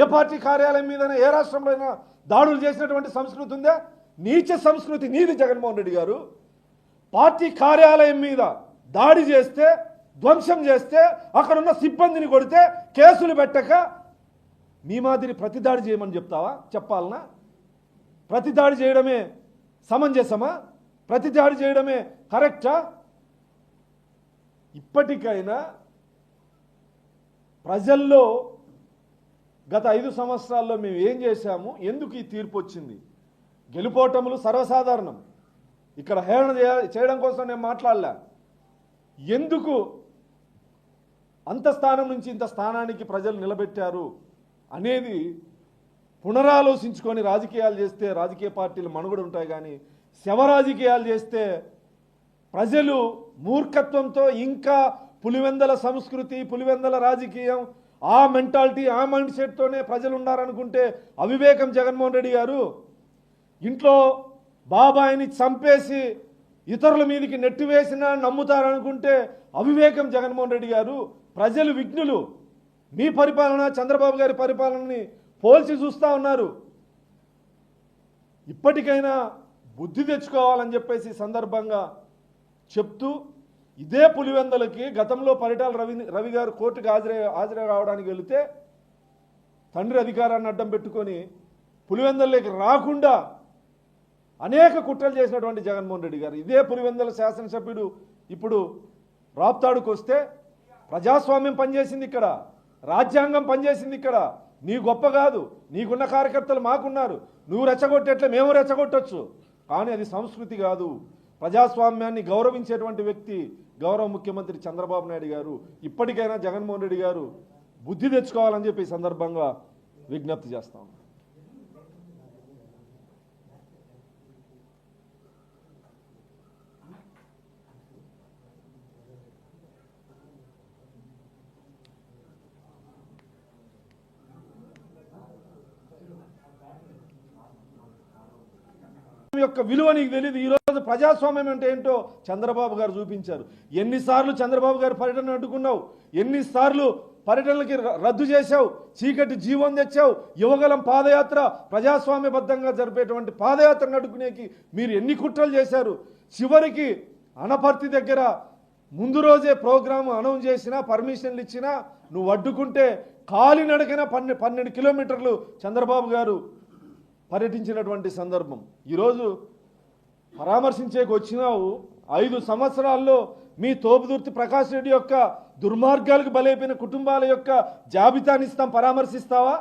ఏ party కార్యాలయం మీదైనా ఏ రాష్ట్రంలో అయినా దాడులు చేసినటువంటి సంస్కృతి ఉందా? నీచ సంస్కృతి నీది జగన్మోహన్ రెడ్డి గారు. పార్టీ కార్యాలయం మీద దాడి చేస్తే ధ్వంసం చేస్తే అక్కడున్న సిబ్బందిని కొడితే కేసులు పెట్టక మీ మాదిరి ప్రతి దాడి చేయమని చెప్తావా? చెప్పాలనా? ప్రతి దాడి చేయడమే సమంజసమా? ప్రతి దాడి చేయడమే కరెక్టా? ఇప్పటికైనా ప్రజల్లో గత ఐదు సంవత్సరాల్లో మేము ఏం చేశాము? ఎందుకు ఈ తీర్పు వచ్చింది? గెలుపోటములు సర్వసాధారణం. ఇక్కడ హేళన చేయడం కోసం నేను మాట్లాడలే. ఎందుకు అంత స్థానం నుంచి ఇంత స్థానానికి ప్రజలు నిలబెట్టారు అనేది పునరాలోచించుకొని రాజకీయాలు చేస్తే రాజకీయ పార్టీలు మనుగడ ఉంటాయి కానీ శవ రాజకీయాలు చేస్తే ప్రజలు మూర్ఖత్వంతో ఇంకా పులివెందల సంస్కృతి పులివెందల రాజకీయం ఆ మెంటాలిటీ ఆ మైండ్ సెట్తోనే ప్రజలు ఉన్నారనుకుంటే అవివేకం జగన్మోహన్ రెడ్డి గారు ఇంట్లో బాబాయిని చంపేసి ఇతరుల మీదకి నెట్టివేసినా నమ్ముతారనుకుంటే అవివేకం జగన్మోహన్ రెడ్డి గారు. ప్రజలు విఘ్నులు. మీ పరిపాలన చంద్రబాబు గారి పరిపాలనని పోల్చి చూస్తూ ఉన్నారు. ఇప్పటికైనా బుద్ధి తెచ్చుకోవాలని చెప్పేసి సందర్భంగా చెప్తూ ఇదే పులివెందలకి గతంలో పరిటాల రవి రవి గారు కోర్టుకు హాజరై హాజరై రావడానికి వెళితే తండ్రి అధికారాన్ని అడ్డం పెట్టుకొని పులివెందల్లోకి రాకుండా అనేక కుట్రలు చేసినటువంటి జగన్మోహన్ రెడ్డి గారు. ఇదే పులివెందల శాసనసభ్యుడు ఇప్పుడు రాప్తాడుకు వస్తే ప్రజాస్వామ్యం పనిచేసింది ఇక్కడ రాజ్యాంగం పనిచేసింది ఇక్కడ. నీ గొప్ప కాదు నీకున్న కార్యకర్తలు మాకున్నారు. నువ్వు రెచ్చగొట్టేట్లే మేము రెచ్చగొట్టచ్చు. కానీ అది సంస్కృతి కాదు. ప్రజాస్వామ్యాన్ని గౌరవించేటువంటి వ్యక్తి గౌరవ ముఖ్యమంత్రి చంద్రబాబు నాయుడు గారు. ఇప్పటికైనా జగన్మోహన్ రెడ్డి గారు బుద్ధి తెచ్చుకోవాలని చెప్పి ఈ సందర్భంగా విజ్ఞప్తి చేస్తాం యొక్క విలువ నీకు తెలియదు ఈరోజు ప్రజాస్వామ్యం అంటే ఏంటో చంద్రబాబు గారు చూపించారు. ఎన్నిసార్లు చంద్రబాబు గారు పర్యటన అడ్డుకున్నావు? ఎన్నిసార్లు పర్యటనలకి ర- రద్దు చేశావు? చీకటి జీవం తెచ్చావు? యువగలం పాదయాత్ర ప్రజాస్వామ్యబద్ధంగా జరిపేటువంటి పాదయాత్రను అడ్డుకునేకి మీరు ఎన్ని కుట్రలు చేశారు? చివరికి అనపర్తి దగ్గర ముందు రోజే ప్రోగ్రాము అనౌన్స్ చేసినా పర్మిషన్లు ఇచ్చినా నువ్వు అడ్డుకుంటే కాలినడకన పన్నె పన్నెండు కిలోమీటర్లు చంద్రబాబు గారు పర్యటించినటువంటి సందర్భం. ఈరోజు పరామర్శించేకి వచ్చినావు ఐదు సంవత్సరాల్లో మీ తోపుదుర్తి ప్రకాష్ రెడ్డి యొక్క దుర్మార్గాలకు బలైపోయిన కుటుంబాల యొక్క జాబితాని ఇస్తాం పరామర్శిస్తావా?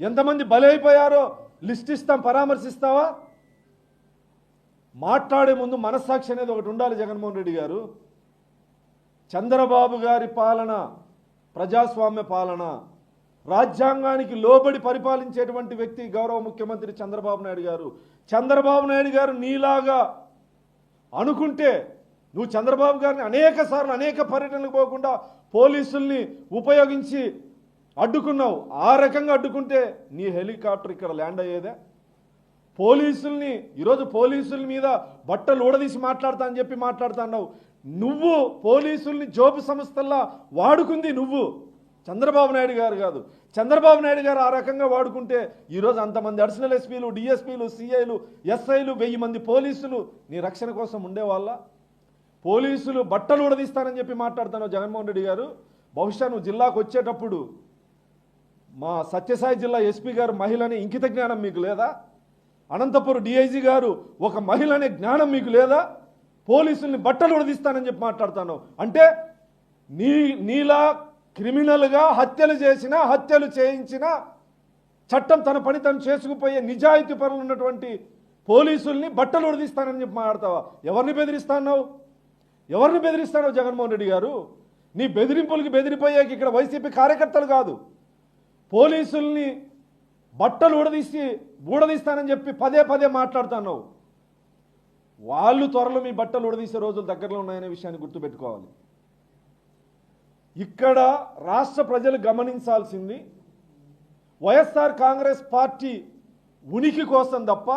ఎంతమంది బలైపోయారో లిస్ట్ ఇస్తాం పరామర్శిస్తావా? మాట్లాడే ముందు మనస్సాక్షి అనేది ఒకటి ఉండాలి జగన్మోహన్ రెడ్డి గారు. చంద్రబాబు గారి పాలన ప్రజాస్వామ్య పాలన రాజ్యాంగానికి లోబడి పరిపాలించేటువంటి వ్యక్తి గౌరవ ముఖ్యమంత్రి చంద్రబాబు నాయుడు గారు. చంద్రబాబు నాయుడు గారు నీలాగా అనుకుంటే నువ్వు చంద్రబాబు గారిని అనేక సార్లు అనేక పర్యటనలకు పోకుండా పోలీసుల్ని ఉపయోగించి అడ్డుకున్నావు. ఆ రకంగా అడ్డుకుంటే నీ హెలికాప్టర్ ఇక్కడ ల్యాండ్ అయ్యేదే. పోలీసుల్ని ఈరోజు పోలీసుల మీద బట్టలు ఊడదీసి మాట్లాడతా అని చెప్పి మాట్లాడుతున్నావు నువ్వు పోలీసుల్ని జోబు సంస్థల్లా వాడుకుంది నువ్వు. చంద్రబాబు నాయుడు గారు కాదు. చంద్రబాబు నాయుడు గారు ఆ రకంగా వాడుకుంటే ఈరోజు అంతమంది అడిషనల్ ఎస్పీలు డిఎస్పీలు సిఐలు ఎస్ఐలు వెయ్యి మంది పోలీసులు నీ రక్షణ కోసం ఉండేవాళ్ళ? పోలీసులు బట్టలు ఉడదీస్తానని చెప్పి మాట్లాడుతాను జగన్మోహన్ రెడ్డి గారు. బహుశా నువ్వు జిల్లాకు వచ్చేటప్పుడు మా సత్యసాయి జిల్లా ఎస్పీ గారు మహిళని ఇంకిత జ్ఞానం మీకు లేదా? అనంతపురం డిఐజీ గారు ఒక మహిళ అనే జ్ఞానం మీకు లేదా? పోలీసుల్ని బట్టలు ఉడదీస్తానని చెప్పి మాట్లాడుతాను అంటే నీ నీలా క్రిమినల్గా హత్యలు చేసిన హత్యలు చేయించిన చట్టం తన పని తను చేసుకుపోయే నిజాయితీ పనులు ఉన్నటువంటి పోలీసుల్ని బట్టలు ఉడదీస్తానని చెప్పి మాట్లాడతావా? ఎవరిని బెదిరిస్తాన్నావు? ఎవరిని బెదిరిస్తానో జగన్మోహన్ రెడ్డి గారు? నీ బెదిరింపులకి బెదిరిపోయాక ఇక్కడ వైసీపీ కార్యకర్తలు కాదు. పోలీసుల్ని బట్టలు ఊడదీసి ఊడదీస్తానని చెప్పి పదే పదే మాట్లాడుతున్నావు. వాళ్ళు త్వరలో మీ బట్టలు ఊడదీసే రోజులు దగ్గరలో ఉన్నాయనే విషయాన్ని గుర్తుపెట్టుకోవాలి. ఇక్కడ రాష్ట్ర ప్రజలు గమనించాల్సింది వైఎస్ఆర్ కాంగ్రెస్ పార్టీ ఉనికి కోసం తప్ప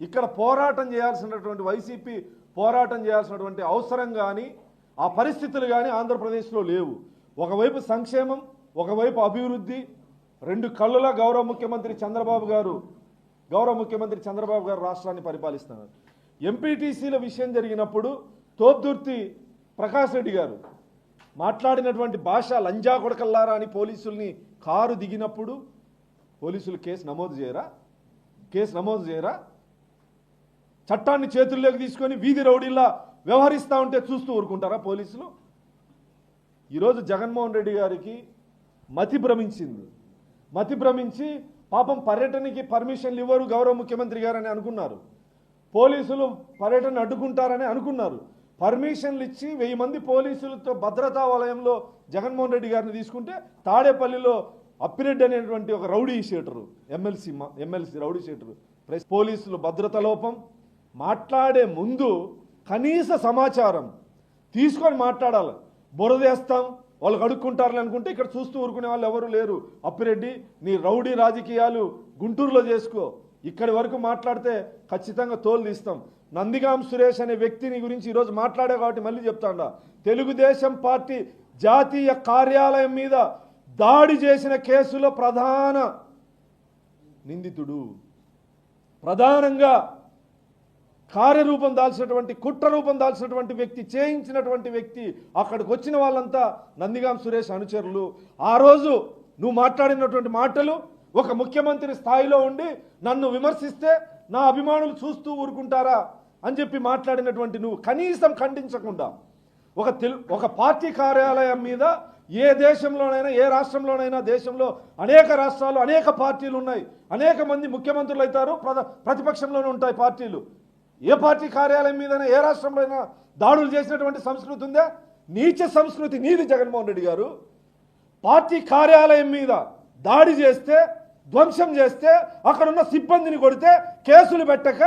ఇక్కడ పోరాటం చేయాల్సినటువంటి వైసీపీ పోరాటం చేయాల్సినటువంటి అవసరం కానీ ఆ పరిస్థితులు కానీ ఆంధ్రప్రదేశ్లో లేవు. ఒకవైపు సంక్షేమం ఒకవైపు అభివృద్ధి రెండు కళ్ళుల గౌరవ ముఖ్యమంత్రి చంద్రబాబు గారు గౌరవ ముఖ్యమంత్రి చంద్రబాబు గారు రాష్ట్రాన్ని పరిపాలిస్తున్నారు. ఎంపీటీసీల విషయం జరిగినప్పుడు తోపుదుర్తి ప్రకాష్ రెడ్డి గారు మాట్లాడినటువంటి భాష లంజా కొడకల్లారా అని పోలీసుల్ని కారు దిగినప్పుడు పోలీసులు కేసు నమోదు చేయరా? కేసు నమోదు చేయరా? చట్టాన్ని చేతుల్లోకి తీసుకొని వీధి రౌడీలా వ్యవహరిస్తూ ఉంటే చూస్తూ ఊరుకుంటారా పోలీసులు? ఈరోజు జగన్మోహన్ రెడ్డి గారికి మతి భ్రమించింది. మతి భ్రమించి పాపం పర్యటనకి పర్మిషన్లు ఇవ్వరు గౌరవ ముఖ్యమంత్రి గారని అనుకున్నారు. పోలీసులు పర్యటన అడ్డుకుంటారని అనుకున్నారు. పర్మిషన్లు ఇచ్చి వెయ్యి మంది పోలీసులతో భద్రతా వలయంలో జగన్మోహన్ రెడ్డి గారిని తీసుకుంటే తాడేపల్లిలో అప్పిరెడ్డి అనేటువంటి ఒక rowdy sheeter MLC MLC rowdy sheeter. Press పోలీసులు భద్రత లోపం. మాట్లాడే ముందు కనీస సమాచారం తీసుకొని మాట్లాడాలి. బురదేస్తాం వాళ్ళు అడుక్కుంటారని అనుకుంటే ఇక్కడ చూస్తూ ఊరుకునే వాళ్ళు ఎవరు లేరు. అప్పిరెడ్డి నీ రౌడీ రాజకీయాలు గుంటూరులో చేసుకో. ఇక్కడి వరకు మాట్లాడితే ఖచ్చితంగా తోలు తీస్తాం. నందిగాం సురేష్ అనే వ్యక్తిని గురించి ఈరోజు మాట్లాడా కాబట్టి మళ్ళీ చెప్తాడా. తెలుగుదేశం పార్టీ జాతీయ కార్యాలయం మీద దాడి చేసిన కేసులో ప్రధాన నిందితుడు ప్రధానంగా కార్యరూపం దాల్చినటువంటి కుట్ర రూపం దాల్చినటువంటి వ్యక్తి చేయించినటువంటి వ్యక్తి అక్కడికి వచ్చిన వాళ్ళంతా నందిగాం సురేష్ అనుచరులు. ఆ రోజు నువ్వు మాట్లాడినటువంటి మాటలు ఒక ముఖ్యమంత్రి స్థాయిలో ఉండి నన్ను విమర్శిస్తే నా అభిమానులు చూస్తూ ఊరుకుంటారా? అని చెప్పి మాట్లాడినటువంటి నువ్వు కనీసం ఖండించకుండా ఒక తెలు ఒక పార్టీ కార్యాలయం మీద ఏ దేశంలోనైనా ఏ రాష్ట్రంలోనైనా దేశంలో అనేక రాష్ట్రాలు అనేక పార్టీలు ఉన్నాయి. అనేక మంది ముఖ్యమంత్రులు అవుతారు ప్రతిపక్షంలోనే ఉంటాయి పార్టీలు. ఏ పార్టీ కార్యాలయం మీదైనా ఏ రాష్ట్రంలో అయినా దాడులు చేసినటువంటి సంస్కృతి ఉందా? నీచ సంస్కృతి నీది జగన్మోహన్ రెడ్డి గారు. పార్టీ కార్యాలయం మీద దాడి చేస్తే ధ్వంసం చేస్తే అక్కడున్న సిబ్బందిని కొడితే కేసులు పెట్టక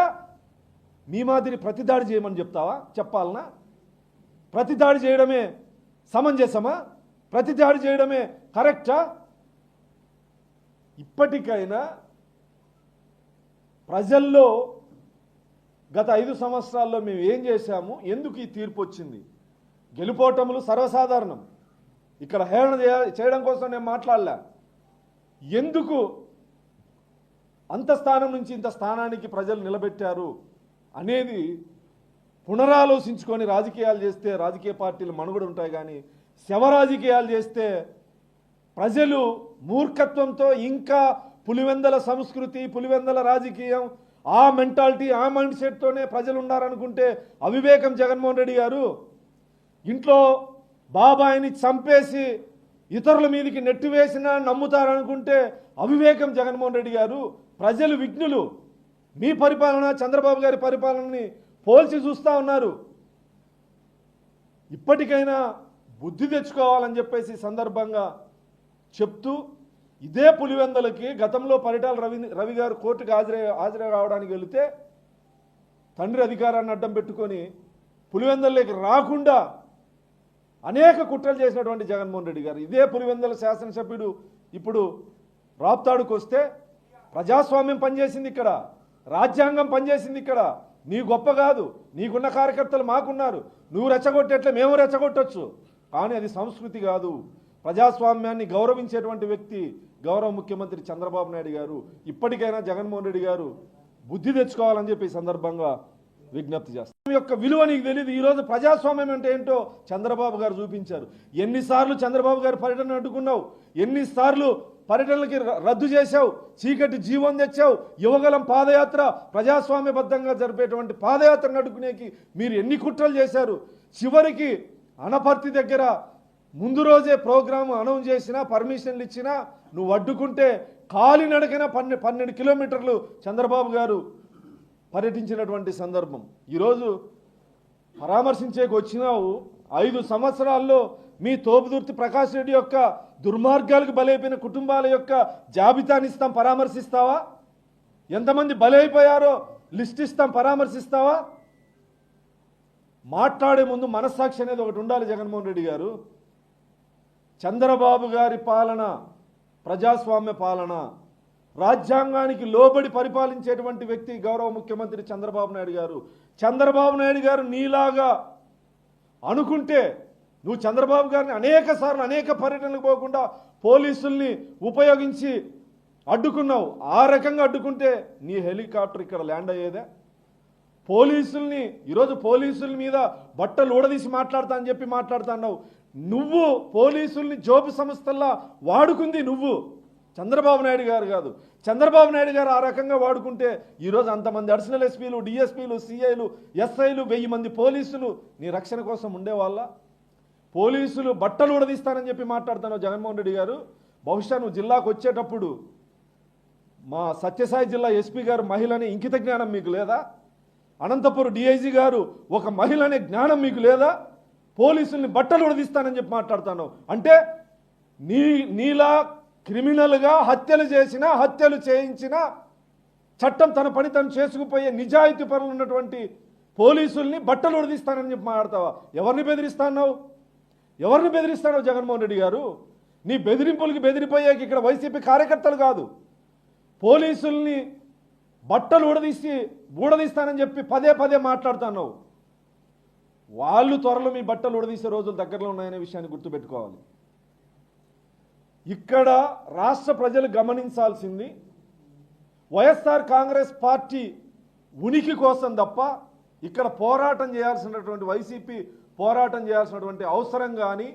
మీ మాదిరి ప్రతిదాడి చేయమని చెప్తావా? చెప్పాలనా? ప్రతిదాడి చేయడమే సమంజసమా? ప్రతిదాడి చేయడమే కరెక్టా? ఇప్పటికైనా ప్రజల్లో గత ఐదు సంవత్సరాల్లో మేము ఏం చేశాము? ఎందుకు ఈ తీర్పు వచ్చింది? గెలుపోటములు సర్వసాధారణం. ఇక్కడ హేళన చేయ- చేయడం కోసం నేను మాట్లాడలే. ఎందుకు అంత స్థానం నుంచి ఇంత స్థానానికి ప్రజలు నిలబెట్టారు? అనేది పునరాలోచించుకొని రాజకీయాలు చేస్తే రాజకీయ పార్టీలు మనుగడ ఉంటాయి కానీ శవ రాజకీయాలు చేస్తే ప్రజలు మూర్ఖత్వంతో ఇంకా పులివెందల సంస్కృతి పులివెందల రాజకీయం ఆ మెంటాలిటీ ఆ మైండ్ సెట్తోనే ప్రజలు ఉన్నారనుకుంటే అవివేకం జగన్మోహన్ రెడ్డి గారు ఇంట్లో బాబాయిని చంపేసి ఇతరుల మీదకి నెట్టివేసినా నమ్ముతారనుకుంటే అవివేకం జగన్మోహన్ రెడ్డి గారు ప్రజలు విఘ్నులు. మీ పరిపాలన చంద్రబాబు గారి పరిపాలనని పోల్చి చూస్తూ ఉన్నారు. ఇప్పటికైనా బుద్ధి తెచ్చుకోవాలని చెప్పేసి సందర్భంగా చెప్తూ ఇదే పులివెందలకి గతంలో పరిటాల రవి రవి గారు కోర్టుకు హాజరై హాజరే రావడానికి వెళితే తండ్రి అధికారాన్ని అడ్డం పెట్టుకొని పులివెందల్లోకి రాకుండా అనేక కుట్రలు చేసినటువంటి జగన్మోహన్ రెడ్డి గారు. ఇదే పులివెందల శాసనసభ్యుడు ఇప్పుడు రాప్తాడుకు వస్తే ప్రజాస్వామ్యం పనిచేసింది ఇక్కడ. రాజ్యాంగం పనిచేసింది ఇక్కడ. నీ గొప్ప కాదు. నీకున్న కార్యకర్తలు మాకున్నారు. నువ్వు రెచ్చగొట్టేట్లే మేము రెచ్చగొట్టచ్చు. కానీ అది సంస్కృతి కాదు. ప్రజాస్వామ్యాన్ని గౌరవించేటువంటి వ్యక్తి గౌరవ ముఖ్యమంత్రి చంద్రబాబు నాయుడు గారు ఇప్పటికైనా జగన్మోహన్ రెడ్డి గారు బుద్ధి తెచ్చుకోవాలని చెప్పి సందర్భంగా విజ్ఞప్తి చేస్తాం. యొక్క విలువ నీకు తెలియదు ఈరోజు ప్రజాస్వామ్యం అంటే ఏంటో చంద్రబాబు గారు చూపించారు. ఎన్నిసార్లు చంద్రబాబు గారి పర్యటన అడ్డుకున్నావు? ఎన్నిసార్లు పర్యటనలకి ర- రద్దు చేశావు. చీకటి జీవం తెచ్చావు. యువగలం పాదయాత్ర ప్రజాస్వామ్యబద్ధంగా జరిపేటువంటి పాదయాత్ర నడుకునేకి మీరు ఎన్ని కుట్రలు చేశారు? చివరికి అనపర్తి దగ్గర ముందు రోజే ప్రోగ్రామ్ అనౌన్స్ చేసినా పర్మిషన్లు ఇచ్చినా నువ్వు అడ్డుకుంటే కాలినడకన పన్నె పన్నెండు కిలోమీటర్లు చంద్రబాబు గారు పర్యటించినటువంటి సందర్భం. ఈరోజు పరామర్శించేకి వచ్చినావు. ఐదు సంవత్సరాల్లో మీ తోపుదుర్తి ప్రకాష్ రెడ్డి యొక్క దుర్మార్గాలకు బలైపోయిన కుటుంబాల యొక్క జాబితాని ఇస్తాం పరామర్శిస్తావా? ఎంతమంది బలైపోయారో లిస్ట్ ఇస్తాం పరామర్శిస్తావా? మాట్లాడే ముందు మనస్సాక్షి అనేది ఒకటి ఉండాలి జగన్మోహన్ రెడ్డి గారు. చంద్రబాబు గారి పాలన ప్రజాస్వామ్య పాలన రాజ్యాంగానికి లోబడి పరిపాలించేటువంటి వ్యక్తి గౌరవ ముఖ్యమంత్రి చంద్రబాబు నాయుడు గారు. చంద్రబాబు నాయుడు గారు నీలాగా అనుకుంటే నువ్వు చంద్రబాబు గారిని అనేక సార్లు అనేక పర్యటనలకు పోకుండా పోలీసుల్ని ఉపయోగించి అడ్డుకున్నావు. ఆ రకంగా అడ్డుకుంటే నీ హెలికాప్టర్ ఇక్కడ ల్యాండ్ అయ్యేదే. పోలీసుల్ని ఈరోజు పోలీసుల మీద బట్టలు ఊడదీసి మాట్లాడతా అని చెప్పి మాట్లాడుతున్నావు నువ్వు పోలీసుల్ని జోబు సంస్థల్లా వాడుకుంది నువ్వు. చంద్రబాబు నాయుడు గారు కాదు. చంద్రబాబు నాయుడు గారు ఆ రకంగా వాడుకుంటే ఈరోజు అంతమంది అడిషనల్ ఎస్పీలు డిఎస్పీలు సిఐలు ఎస్ఐలు వెయ్యి మంది పోలీసులు నీ రక్షణ కోసం ఉండేవాళ్ళ? పోలీసులు బట్టలు ఉడదీస్తానని చెప్పి మాట్లాడుతున్నావు జగన్మోహన్ రెడ్డి గారు బహుశా నువ్వు జిల్లాకు వచ్చేటప్పుడు మా సత్యసాయి జిల్లా ఎస్పీ గారు మహిళని ఇంకిత జ్ఞానం మీకు లేదా? అనంతపురం డిఐజీ గారు ఒక మహిళ అనే జ్ఞానం మీకు లేదా? పోలీసుల్ని బట్టలు ఉడదీస్తానని చెప్పి మాట్లాడుతాను అంటే నీ నీలా క్రిమినల్గా హత్యలు చేసిన హత్యలు చేయించిన చట్టం తన పని తను చేసుకుపోయే నిజాయితీ పనులు ఉన్నటువంటి పోలీసుల్ని బట్టలు ఉడదీస్తానని చెప్పి మాట్లాడతావా? ఎవరిని బెదిరిస్తాన్నావు? ఎవరిని బెదిరిస్తానో జగన్మోహన్ రెడ్డి గారు? నీ బెదిరింపులకి బెదిరిపోయాక ఇక్కడ వైసీపీ కార్యకర్తలు కాదు. పోలీసుల్ని బట్టలు ఊడదీసి ఊడదీస్తానని చెప్పి పదే పదే మాట్లాడుతున్నావు. వాళ్ళు త్వరలో మీ బట్టలు ఊడదీసే రోజులు దగ్గరలో ఉన్నాయనే విషయాన్ని గుర్తుపెట్టుకోవాలి. ఇక్కడ రాష్ట్ర ప్రజలు గమనించాల్సింది వైఎస్ఆర్ కాంగ్రెస్ పార్టీ ఉనికి కోసం తప్ప ఇక్కడ పోరాటం చేయాల్సినటువంటి వైసీపీ పోరాటం చేయాల్సినటువంటి అవసరం కానీ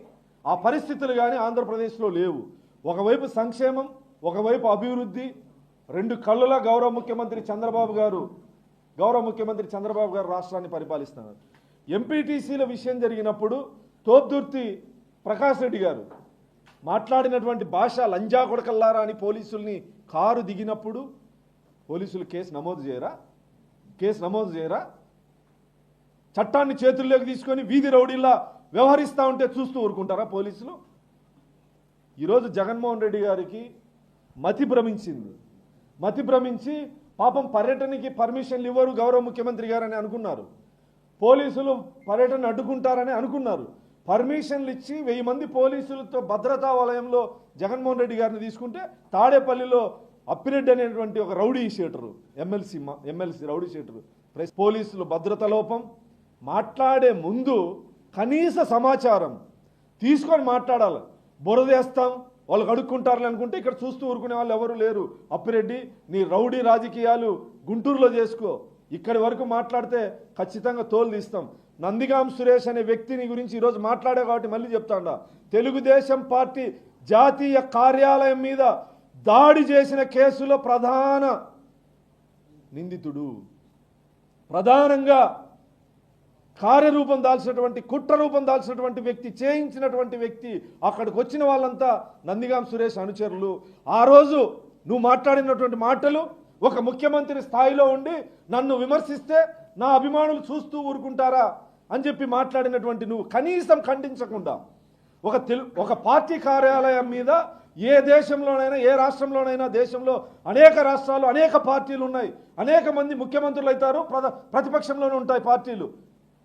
ఆ పరిస్థితులు కానీ ఆంధ్రప్రదేశ్లో లేవు. ఒకవైపు సంక్షేమం ఒకవైపు అభివృద్ధి రెండు కళ్ళుల గౌరవ ముఖ్యమంత్రి చంద్రబాబు గారు గౌరవ ముఖ్యమంత్రి చంద్రబాబు గారు రాష్ట్రాన్ని పరిపాలిస్తున్నారు. ఎంపీటీసీల విషయం జరిగినప్పుడు తోపుదుర్తి ప్రకాష్ రెడ్డి గారు మాట్లాడినటువంటి భాష లంజా కొడకల్లారా అని పోలీసుల్ని కారు దిగినప్పుడు పోలీసులు కేసు నమోదు చేయరా? కేసు నమోదు చేయరా? చట్టాన్ని చేతుల్లోకి తీసుకొని వీధి రౌడీలా వ్యవహరిస్తూ ఉంటే చూస్తూ ఊరుకుంటారా పోలీసులు? ఈరోజు జగన్మోహన్ రెడ్డి గారికి మతి భ్రమించింది. మతి భ్రమించి పాపం పర్యటనకి పర్మిషన్లు ఇవ్వరు గౌరవ ముఖ్యమంత్రి గారని అనుకున్నారు. పోలీసులు పర్యటన అడ్డుకుంటారని అనుకున్నారు. పర్మిషన్లు ఇచ్చి వెయ్యి మంది పోలీసులతో భద్రతా వలయంలో జగన్మోహన్ రెడ్డి గారిని తీసుకుంటే తాడేపల్లిలో అప్పిరెడ్డి అనేటువంటి ఒక rowdy sheeter MLC MLC rowdy sheeter. Press పోలీసులు భద్రత లోపం మాట్లాడే ముందు కనీస సమాచారం తీసుకొని మాట్లాడాలి. బురదేస్తాం వాళ్ళు అడుక్కుంటారని అనుకుంటే ఇక్కడ చూస్తూ ఊరుకునే వాళ్ళు ఎవరు లేరు. అప్పిరెడ్డి నీ రౌడీ రాజకీయాలు గుంటూరులో చేసుకో. ఇక్కడి వరకు మాట్లాడితే ఖచ్చితంగా తోలు తీస్తాం. నందిగాం సురేష్ అనే వ్యక్తిని గురించి ఈరోజు మాట్లాడే కాబట్టి మళ్ళీ చెప్తాడా. తెలుగుదేశం పార్టీ జాతీయ కార్యాలయం మీద దాడి చేసిన కేసులో ప్రధాన నిందితుడు. ప్రధానంగా కార్యరూపం దాల్చినటువంటి కుట్ర రూపం దాల్చినటువంటి వ్యక్తి చేయించినటువంటి వ్యక్తి అక్కడికి వచ్చిన వాళ్ళంతా నందిగాం సురేష్ అనుచరులు. ఆ రోజు నువ్వు మాట్లాడినటువంటి మాటలు ఒక ముఖ్యమంత్రి స్థాయిలో ఉండి నన్ను విమర్శిస్తే నా అభిమానులు చూస్తూ ఊరుకుంటారా అని చెప్పి మాట్లాడినటువంటి నువ్వు కనీసం ఖండించకుండా ఒక తెలు ఒక పార్టీ కార్యాలయం మీద ఏ దేశంలోనైనా ఏ రాష్ట్రంలోనైనా దేశంలో అనేక రాష్ట్రాలు అనేక పార్టీలు ఉన్నాయి. అనేక మంది ముఖ్యమంత్రులు అవుతారు ప్రతిపక్షంలోనే ఉంటాయి పార్టీలు.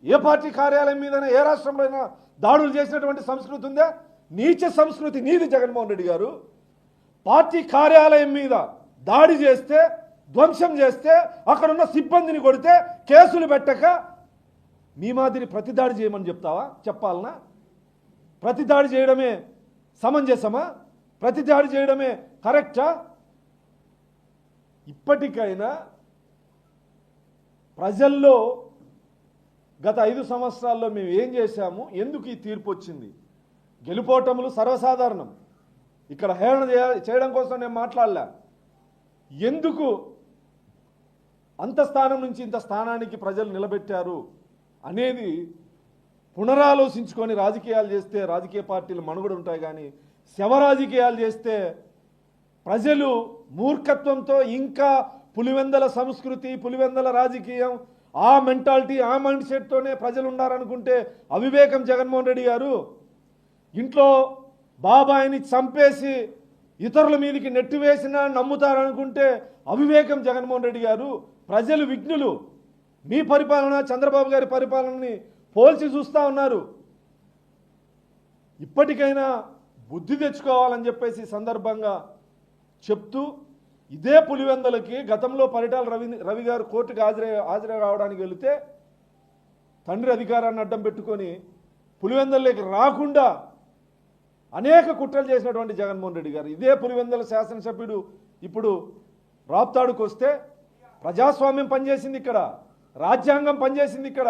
ఏ పార్టీ కార్యాలయం మీదైనా ఏ రాష్ట్రంలో అయినా దాడులు చేసినటువంటి సంస్కృతి ఉందా? నీచ సంస్కృతి నీది జగన్మోహన్ రెడ్డి గారు. పార్టీ కార్యాలయం మీద దాడి చేస్తే ధ్వంసం చేస్తే అక్కడున్న సిబ్బందిని కొడితే కేసులు పెట్టక మీ మాదిరి ప్రతిదాడి చేయమని చెప్తావా? చెప్పాలనా? ప్రతిదాడి చేయడమే సమంజసమా? ప్రతి దాడి చేయడమే కరెక్టా? ఇప్పటికైనా ప్రజల్లో గత ఐదు సంవత్సరాల్లో మేము ఏం చేశాము? ఎందుకు ఈ తీర్పు వచ్చింది? గెలుపోటములు సర్వసాధారణం. ఇక్కడ హేళన చేయడం కోసం నేను మాట్లాడలే. ఎందుకు అంత స్థానం నుంచి ఇంత స్థానానికి ప్రజలు నిలబెట్టారు అనేది పునరాలోచించుకొని రాజకీయాలు చేస్తే రాజకీయ పార్టీలు మనుగడ ఉంటాయి కానీ శవ రాజకీయాలు చేస్తే ప్రజలు మూర్ఖత్వంతో ఇంకా పులివెందల సంస్కృతి పులివెందల రాజకీయం ఆ మెంటాలిటీ ఆ మైండ్ సెట్తోనే ప్రజలు ఉన్నారనుకుంటే అవివేకం జగన్మోహన్ రెడ్డి గారు ఇంట్లో బాబాయిని చంపేసి ఇతరుల మీదకి నెట్టివేసినా నమ్ముతారనుకుంటే అవివేకం జగన్మోహన్ రెడ్డి గారు. ప్రజలు విఘ్నులు. మీ పరిపాలన చంద్రబాబు గారి పరిపాలనని పోల్చి చూస్తూ ఉన్నారు. ఇప్పటికైనా బుద్ధి తెచ్చుకోవాలని చెప్పేసి సందర్భంగా చెప్తూ ఇదే పులివెందలకి గతంలో పరిటాల రవి రవి గారు కోర్టుకు హాజరై హాజరై రావడానికి వెళితే తండ్రి అధికారాన్ని అడ్డం పెట్టుకొని పులివెందల్లోకి రాకుండా అనేక కుట్రలు చేసినటువంటి జగన్మోహన్ రెడ్డి గారు. ఇదే పులివెందల శాసనసభ్యుడు ఇప్పుడు రాప్తాడుకు వస్తే ప్రజాస్వామ్యం పనిచేసింది ఇక్కడ రాజ్యాంగం పనిచేసింది ఇక్కడ.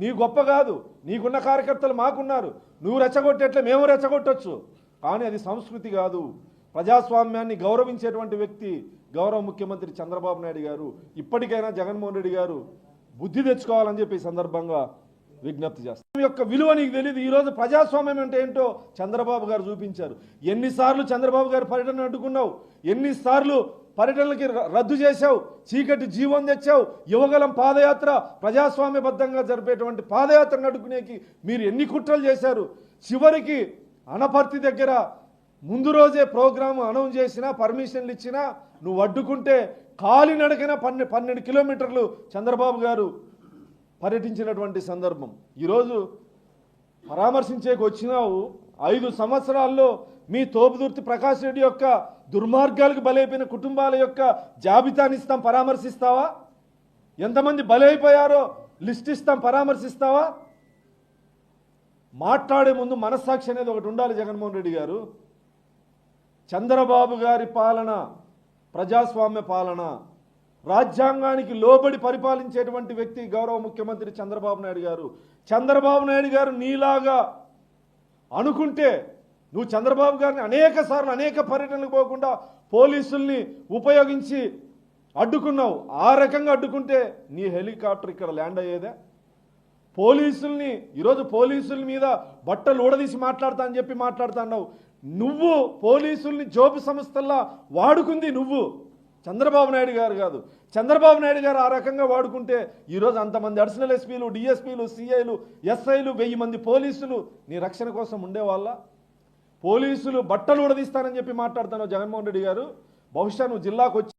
నీ గొప్ప కాదు నీకున్న కార్యకర్తలు మాకున్నారు. నువ్వు రెచ్చగొట్టేట్లే మేము రెచ్చగొట్టచ్చు. కానీ అది సంస్కృతి కాదు. ప్రజాస్వామ్యాన్ని గౌరవించేటువంటి వ్యక్తి గౌరవ ముఖ్యమంత్రి చంద్రబాబు నాయుడు గారు ఇప్పటికైనా జగన్మోహన్ రెడ్డి గారు బుద్ధి తెచ్చుకోవాలని చెప్పి సందర్భంగా విజ్ఞప్తి చేస్తారు. ఈ యొక్క విలువ నీకు తెలియదు ఈరోజు ప్రజాస్వామ్యం అంటే ఏంటో చంద్రబాబు గారు చూపించారు. ఎన్నిసార్లు చంద్రబాబు గారు పర్యటన అడ్డుకున్నావు? ఎన్నిసార్లు పర్యటనలకి ర- రద్దు చేశావు? చీకటి జీవం తెచ్చావు? యువగలం పాదయాత్ర ప్రజాస్వామ్యబద్ధంగా జరిపేటువంటి పాదయాత్రను నడుకునేకి మీరు ఎన్ని కుట్రలు చేశారు? చివరికి అనపర్తి దగ్గర ముందు రోజే ప్రోగ్రాం అనౌన్స్ చేసినా పర్మిషన్లు ఇచ్చినా నువ్వు అడ్డుకుంటే కాలినడకన పన్నె పన్నెండు కిలోమీటర్లు చంద్రబాబు గారు పర్యటించినటువంటి సందర్భం. ఈరోజు పరామర్శించేకి వచ్చినావు. ఐదు సంవత్సరాల్లో మీ తోపుదుర్తి ప్రకాష్ రెడ్డి యొక్క దుర్మార్గాలకు బలైపోయిన కుటుంబాల యొక్క జాబితాని ఇస్తాం పరామర్శిస్తావా? ఎంతమంది బలైపోయారో లిస్ట్ ఇస్తాం పరామర్శిస్తావా? మాట్లాడే ముందు మనస్సాక్షి అనేది ఒకటి ఉండాలి జగన్మోహన్ రెడ్డి గారు. చంద్రబాబు గారి పాలన ప్రజాస్వామ్య పాలన రాజ్యాంగానికి లోబడి పరిపాలించేటువంటి వ్యక్తి గౌరవ ముఖ్యమంత్రి చంద్రబాబు నాయుడు గారు. చంద్రబాబు నాయుడు గారు నీలాగా అనుకుంటే నువ్వు చంద్రబాబు గారిని అనేక సార్లు అనేక పర్యటనలకు పోకుండా పోలీసుల్ని ఉపయోగించి అడ్డుకున్నావు. ఆ రకంగా అడ్డుకుంటే నీ హెలికాప్టర్ ఇక్కడ ల్యాండ్ అయ్యేదే? పోలీసుల్ని ఈరోజు పోలీసుల మీద బట్టలు ఊడదీసి మాట్లాడతా అని చెప్పి మాట్లాడుతున్నావు నువ్వు పోలీసుల్ని జోబు సంస్థల్లా వాడుకుంది నువ్వు. చంద్రబాబు నాయుడు గారు కాదు. చంద్రబాబు నాయుడు గారు ఆ రకంగా వాడుకుంటే ఈరోజు అంతమంది అడిషనల్ ఎస్పీలు డిఎస్పీలు సిఐలు ఎస్ఐలు వెయ్యి మంది పోలీసులు నీ రక్షణ కోసం ఉండేవాళ్ళ? పోలీసులు బట్టలు ఉడదీస్తానని చెప్పి మాట్లాడుతున్నావు జగన్మోహన్ రెడ్డి గారు. బహుశా నువ్వు జిల్లాకు వచ్చి